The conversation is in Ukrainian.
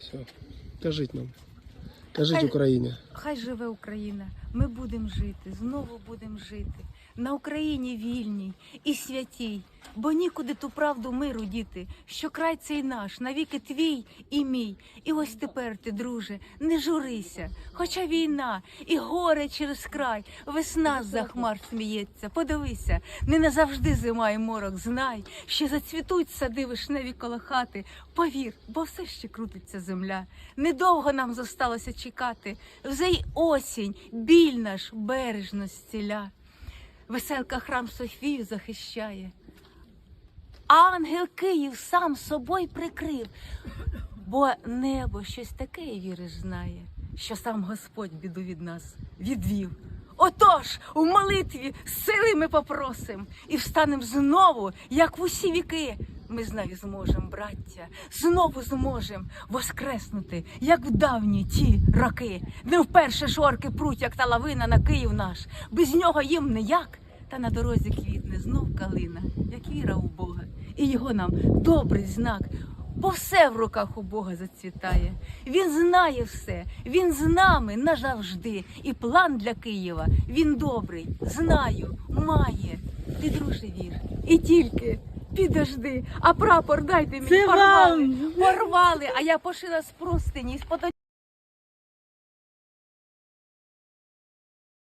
Все. Кажіть нам. Кажіть Україні. Хай живе Україна. Ми будемо жити, знову будемо жити. На Україні вільній і святій, бо нікуди ту правду миру діти, що край цей наш, навіки твій і мій. І ось тепер ти, друже, не журися. Хоча війна і горе через край, весна з-за хмар сміється. Подивися, не назавжди зима і морок. Знай, що зацвітуть сади вишневі коло хати. Повір, бо все ще крутиться земля. Недовго нам зосталося чекати. Вже й осінь, біль наш бережно зціля. Веселка храм Софію захищає. Ангел Київ сам собою прикрив, бо небо щось таке, віриш, знає, що сам Господь біду від нас відвів. Отож, у молитві сили ми попросим і встанем знову, як в усі віки. Ми з нею зможем, браття, знову зможем воскреснути, як в давні ті роки. Не вперше шорки пруть, як та лавина на Київ наш. Без нього їм ніяк. Та на дорозі квітне знов калина, як віра у Бога, і його нам добрий знак, бо все в руках у Бога зацвітає. Він знає все, він з нами назавжди. І план для Києва він добрий, знаю, має. Ти, друже, вір. І тільки підожди, а прапор дайте мені Це порвали, вам! порвали, а я пошила з простині, з